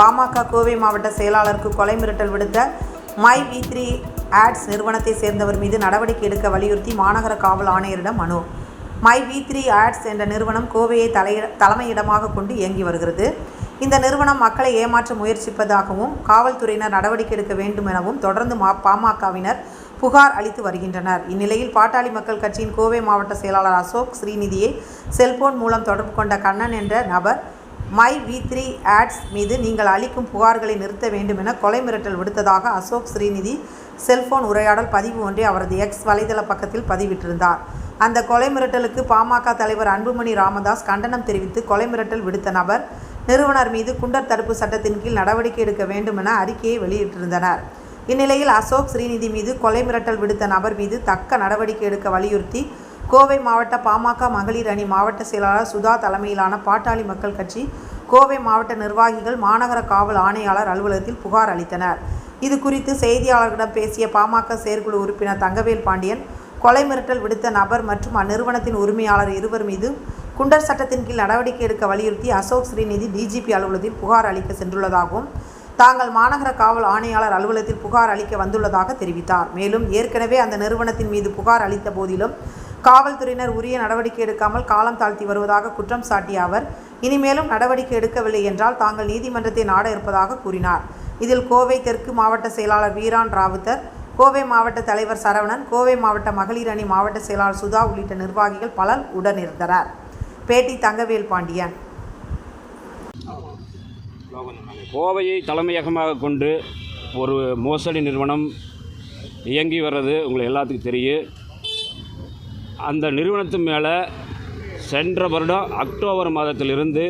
பாமக கோவை மாவட்ட செயலாளருக்கு கொலை மிரட்டல் விடுத்த மை வி த்ரீ ஆட்ஸ் நிறுவனத்தை சேர்ந்தவர் மீது நடவடிக்கை எடுக்க வலியுறுத்தி மாநகர காவல் ஆணையரிடம் மனு. மை வி த்ரீ ஆட்ஸ் என்ற நிறுவனம் கோவையை தலையிட தலைமையிடமாக கொண்டு இயங்கி வருகிறது. இந்த நிறுவனம் மக்களை ஏமாற்ற முயற்சிப்பதாகவும் காவல்துறையினர் நடவடிக்கை எடுக்க வேண்டும் எனவும் தொடர்ந்து மா பாமகவினர் புகார் அளித்து வருகின்றனர். இந்நிலையில் பாட்டாளி மக்கள் கட்சியின் கோவை மாவட்ட செயலாளர் அசோக் ஸ்ரீநிதியை செல்போன் மூலம் தொடர்பு கொண்ட கண்ணன் என்ற நபர் மை வி த்ரீ ஆட்ஸ் மீது நீங்கள் அளிக்கும் புகார்களை நிறுத்த வேண்டும் என கொலை மிரட்டல் விடுத்ததாக அசோக் ஸ்ரீநிதி செல்போன் உரையாடல் பதிவு ஒன்றை அவரது எக்ஸ் வலைதள பக்கத்தில் பதிவிட்டிருந்தார். அந்த கொலை மிரட்டலுக்கு பாமக தலைவர் அன்புமணி ராமதாஸ் கண்டனம் தெரிவித்து கொலை மிரட்டல் விடுத்த நபர் நிறுவனர் மீது குண்டர் தடுப்பு சட்டத்தின் கீழ் நடவடிக்கை எடுக்க வேண்டும் என அறிக்கையை வெளியிட்டிருந்தனர். இந்நிலையில் அசோக் ஸ்ரீநிதி மீது கொலை மிரட்டல் விடுத்த நபர் மீது தக்க நடவடிக்கை எடுக்க வலியுறுத்தி கோவை மாவட்ட பாமக மகளிர் அணி மாவட்ட செயலாளர் சுதா தலைமையிலான பாட்டாளி மக்கள் கட்சி கோவை மாவட்ட நிர்வாகிகள் மாநகர காவல் ஆணையாளர் அலுவலகத்தில் புகார் அளித்தனர். இது குறித்து செய்தியாளர்களிடம் பேசிய பாமக செயற்குழு உறுப்பினர் தங்கவேல் பாண்டியன் கொலை மிரட்டல் விடுத்த நபர் மற்றும் அந்நிறுவனத்தின் உரிமையாளர் இருவர் மீது குண்டர் சட்டத்தின் கீழ் நடவடிக்கை எடுக்க வலியுறுத்தி அசோக் ஸ்ரீநிதி டிஜிபி அலுவலகத்தில் புகார் அளிக்க சென்றுள்ளதாகவும் தாங்கள் மாநகர காவல் ஆணையாளர் அலுவலகத்தில் புகார் அளிக்க வந்துள்ளதாக தெரிவித்தார். மேலும் ஏற்கனவே அந்த நிறுவனத்தின் மீது புகார் அளித்த போதிலும் காவல்துறையினர் உரிய நடவடிக்கை எடுக்காமல் காலம் தாழ்த்தி வருவதாக குற்றம் சாட்டிய அவர் இனிமேலும் நடவடிக்கை எடுக்கவில்லை என்றால் தாங்கள் நீதிமன்றத்தை நாட இருப்பதாக கூறினார். இதில் கோவை தெற்கு மாவட்ட செயலாளர் வீரான் ராவுத்தர் கோவை மாவட்ட தலைவர் சரவணன் கோவை மாவட்ட மகளிர் அணி மாவட்ட செயலாளர் சுதா உள்ளிட்ட நிர்வாகிகள் பலர் உடனிருந்தனர். பேட்டி தங்கவேல் பாண்டியன். கோவையை தலைமையகமாக கொண்டு ஒரு மோசடி நிறுவனம் இயங்கி வர்றது உங்களுக்கு எல்லாத்துக்கும் தெரியும். அந்த நிறுவனத்து மேலே சென்ற வருடம் அக்டோபர் மாதத்திலிருந்து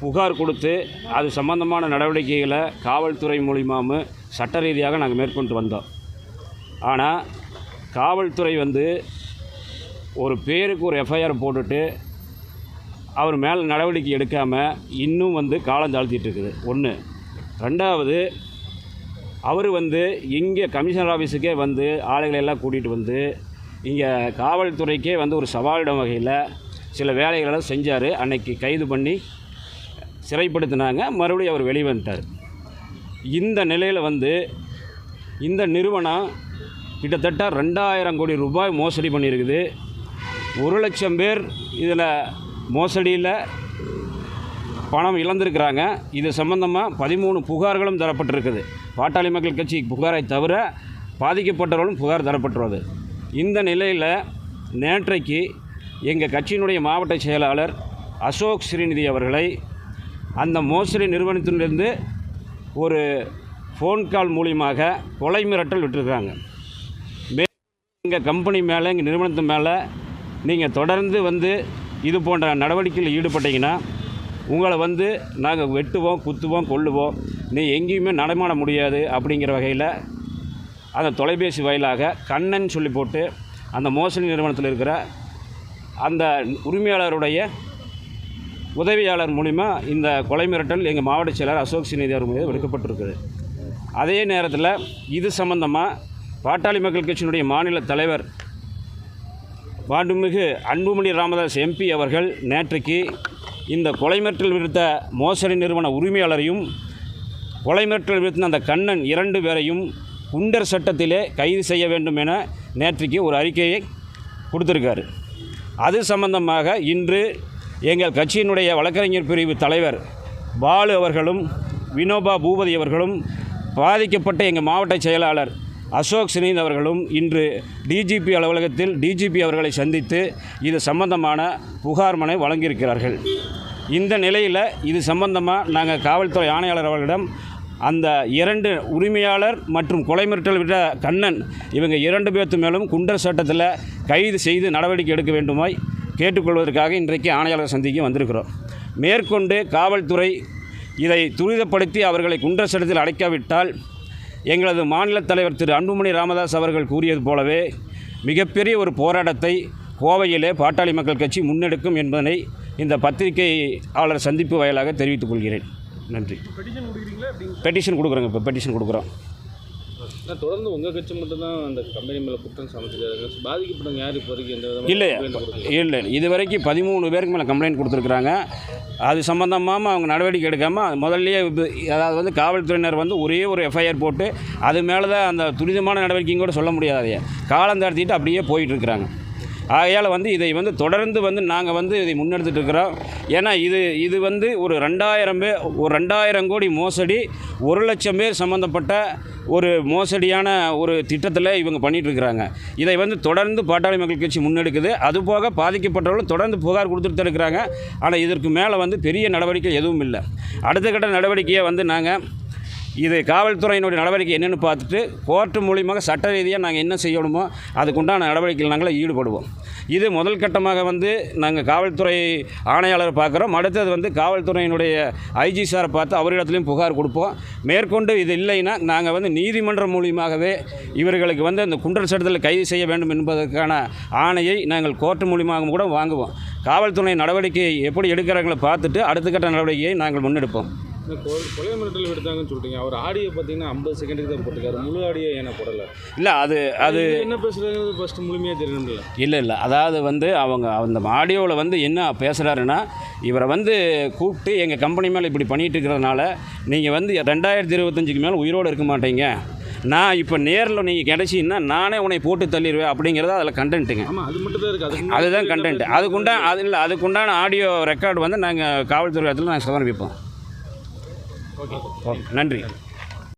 புகார் கொடுத்து அது சம்பந்தமான நடவடிக்கைகளை காவல்துறை மூலியமாகவும் சட்ட ரீதியாக நாங்கள் மேற்கொண்டு வந்தோம். ஆனால் காவல்துறை வந்து ஒரு பேருக்கு ஒரு எஃப்ஐஆர் போட்டுட்டு அவர் மேலே நடவடிக்கை எடுக்காமல் இன்னும் வந்து காலம் தாழ்த்திட்டு இருக்குது. ஒன்று ரெண்டாவது அவர் வந்து இங்கே கமிஷனர் ஆஃபீஸுக்கே வந்து ஆளுகளை எல்லாம் கூட்டிகிட்டு வந்து இங்கே காவல்துறைக்கே வந்து ஒரு சவாலிடும் வகையில் சில வேலைகளெல்லாம் செஞ்சார். அன்னைக்கு கைது பண்ணி சிறைப்படுத்தினாங்க. மறுபடியும் அவர் வெளியே வந்துட்டார் இந்த நிலையில் வந்து இந்த நிறுவனம் கிட்டத்தட்ட ரெண்டாயிரம் கோடி ரூபாய் மோசடி பண்ணியிருக்குது. ஒரு லட்சம் பேர் இதில் மோசடியில் பணம் இழந்திருக்கிறாங்க. இது சம்பந்தமாக பதிமூணு புகார்களும் தரப்பட்டிருக்குது. பாட்டாளி மக்கள் கட்சி புகாரை தவிர பாதிக்கப்பட்டவர்களும் புகார் தரப்பட்டுள்ளது. இந்த நிலையில் நேற்றைக்கு எங்கள் கட்சியினுடைய மாவட்ட செயலாளர் அசோக் ஸ்ரீநிதி அவர்களை அந்த மோசடி நிறுவனத்திலிருந்து ஒரு ஃபோன் கால் மூலியமாக கொலை மிரட்டல் விட்டுருக்காங்க எங்கள் கம்பெனி மேலே எங்கள் நிறுவனத்து மேலே நீங்கள் தொடர்ந்து வந்து இது போன்ற நடவடிக்கையில் ஈடுபட்டீங்கன்னா உங்களை வந்து நாங்கள் வெட்டுவோம் குத்துவோம் கொல்லுவோம். நீ எங்கேயுமே நடமாட முடியாது அப்படிங்கிற வகையில் அந்த தொலைபேசி வாயிலாக கண்ணன் சொல்லி போட்டு அந்த மோசடி நிறுவனத்தில் இருக்கிற அந்த உரிமையாளருடைய உதவியாளர் மூலிமா இந்த கொலை மிரட்டல் எங்கள் மாவட்ட செயலர் அசோக் சிநேதி அவர் மீது விடுக்கப்பட்டிருக்குது. அதே நேரத்தில் இது சம்பந்தமாக பாட்டாளி மக்கள் கட்சியினுடைய மாநில தலைவர் மாண்புமிகு அன்புமணி ராமதாஸ் எம்பி அவர்கள் நேற்றைக்கு இந்த கொலை மிரட்டல் விடுத்த மோசடி நிறுவன உரிமையாளரையும் கொலை மிரட்டல் விடுத்த அந்த கண்ணன் இரண்டு பேரையும் குண்டர் சட்டத்திலே கைது செய்ய வேண்டும் என நேற்றைக்கு ஒரு அறிக்கையை கொடுத்துருக்காரு. அது சம்பந்தமாக இன்று எங்கள் கட்சியினுடைய வழக்கறிஞர் பிரிவு தலைவர் பாலு அவர்களும் வினோபா பூபதி அவர்களும் பாதிக்கப்பட்ட எங்கள் மாவட்ட செயலாளர் அசோக் சினீத் அவர்களும் இன்று டிஜிபி அலுவலகத்தில் டிஜிபி அவர்களை சந்தித்து இது சம்பந்தமான புகார் மனை வழங்கியிருக்கிறார்கள். இந்த நிலையில் இது சம்பந்தமாக நாங்கள் காவல்துறை ஆணையாளர் அவர்களிடம் அந்த இரண்டு உரிமையாளர் மற்றும் கொலை மிரட்டல் விட்ட கண்ணன் இவங்க இரண்டு பேர்த்து மேலும் குண்டர் சட்டத்தில் கைது செய்து நடவடிக்கை எடுக்க வேண்டுமாய் கேட்டுக்கொள்வதற்காக இன்றைக்கு ஆணையாளர் சந்திக்கு வந்திருக்கிறோம். மேற்கொண்டு காவல்துறை இதை துரிதப்படுத்தி அவர்களை குண்டர் சட்டத்தில் அடைக்காவிட்டால் எங்களது மாநில தலைவர் திரு அன்புமணி ராமதாஸ் அவர்கள் கூறியது போலவே மிகப்பெரிய ஒரு போராட்டத்தை கோவையிலே பாட்டாளி மக்கள் கட்சி முன்னெடுக்கும் என்பதனை இந்த பத்திரிகையாளர் சந்திப்பு வாயிலாக தெரிவித்துக் கொள்கிறேன். நன்றி. பெட்டிஷன் கொடுக்குறோங்க இப்போ பெட்டிஷன் கொடுக்குறோம். நான் தொடர்ந்து உங்கள் கட்சி மட்டும்தான் அந்த கம்பெனி மேலே குற்றம் சமைச்சிருக்காங்க பாதிக்கப்பட்டவங்க யார் இப்போ வரைக்கும் எந்த இல்லை? இல்லை. இது வரைக்கும் பதிமூணு பேருக்கு மேலே கம்ப்ளைண்ட் கொடுத்துருக்குறாங்க. அது சம்மந்தமாக அவங்க நடவடிக்கை எடுக்காமல் முதல்லயே அதாவது வந்து காவல்துறையினர் வந்து ஒரே ஒரு எஃப்ஐஆர் போட்டு அது மேலே தான் அந்த துரிதமான நடவடிக்கையும் கூட சொல்ல முடியாது. காலம் தாழ்த்திட்டு அப்படியே போயிட்டுருக்குறாங்க ஆகையால் வந்து இதை வந்து தொடர்ந்து வந்து நாங்கள் வந்து இதை முன்னெடுத்துட்டு இருக்கிறோம். ஏன்னா இது இது வந்து ஒரு ரெண்டாயிரம் பேர் ஒரு ரெண்டாயிரம் கோடி மோசடி ஒரு லட்சம் பேர் சம்மந்தப்பட்ட ஒரு மோசடியான ஒரு திட்டத்தில் இவங்க பண்ணிட்டு இருக்கிறாங்க. இதை வந்து தொடர்ந்து பாட்டாளி மக்கள் கட்சி முன்னெடுக்குது. அதுபோக பாதிக்கப்பட்டவர்களும் தொடர்ந்து புகார் கொடுத்துட்டு இருக்கிறாங்க. ஆனால் இதற்கு மேலே வந்து பெரிய நடவடிக்கை எதுவும் இல்லை. அடுத்த கட்ட நடவடிக்கையை வந்து நாங்கள் இது காவல்துறையினுடைய நடவடிக்கை என்னென்னு பார்த்துட்டு கோர்ட்டு மூலியமாக சட்ட ரீதியாக நாங்கள் என்ன செய்யணுமோ அதுக்குண்டான நடவடிக்கையில் நாங்கள் ஈடுபடுவோம். இது முதல் கட்டமாக வந்து நாங்கள் காவல்துறை ஆணையாளர் பார்க்குறோம். அடுத்தது வந்து காவல்துறையினுடைய ஐஜி சாரை பார்த்து அவரிடத்துலையும் புகார் கொடுப்போம். மேற்கொண்டு இது இல்லைன்னா நாங்கள் வந்து நீதிமன்றம் மூலியமாகவே இவர்களுக்கு வந்து அந்த குண்டல் சட்டத்தில் கைது செய்ய வேண்டும் என்பதற்கான ஆணையை நாங்கள் கோர்ட்டு மூலியமாக கூட வாங்குவோம். காவல்துறை நடவடிக்கை எப்படி எடுக்கிறாங்களோ பார்த்துட்டு அடுத்த கட்ட நடவடிக்கையை நாங்கள் முன்னெடுப்போம். கொலை மிரட்டல் விடுத்தாங்கன்னு சொல்லிட்டீங்க. அவர் ஆடியோ பார்த்தீங்கன்னா ஐம்பது செகண்டுக்கு தான் போட்டிருக்காரு. முழு ஆடியோ ஏன்னா போடலை? இல்லை அது அது என்ன பேசுகிறாங்க ஃபஸ்ட்டு முழுமையாக தெரியணும்ல. இல்லை இல்லை. அதாவது வந்து அவங்க அந்த ஆடியோவில் வந்து என்ன பேசுகிறாருன்னா இவரை வந்து கூப்பிட்டு எங்கள் கம்பெனி மேலே இப்படி பண்ணிகிட்டு இருக்கிறதுனால நீங்கள் வந்து ரெண்டாயிரத்தி இருபத்தஞ்சுக்கு மேலே உயிரோடு இருக்க மாட்டீங்க. நான் இப்போ நேரில் நீங்கள் கிடச்சின்னா நானே உன்னை போட்டு தள்ளிடுவேன் அப்படிங்கிறது அதில் கண்டென்ட்டுங்க அது மட்டும் தான் இருக்குது அதுதான் கண்டென்ட் அதுக்குண்டான அது இல்லை அதுக்குண்டான ஆடியோ ரெக்கார்டு வந்து நாங்கள் காவல்துறை இடத்துல நாங்கள் சமர்ப்பிப்போம். ஓகே. நன்றி.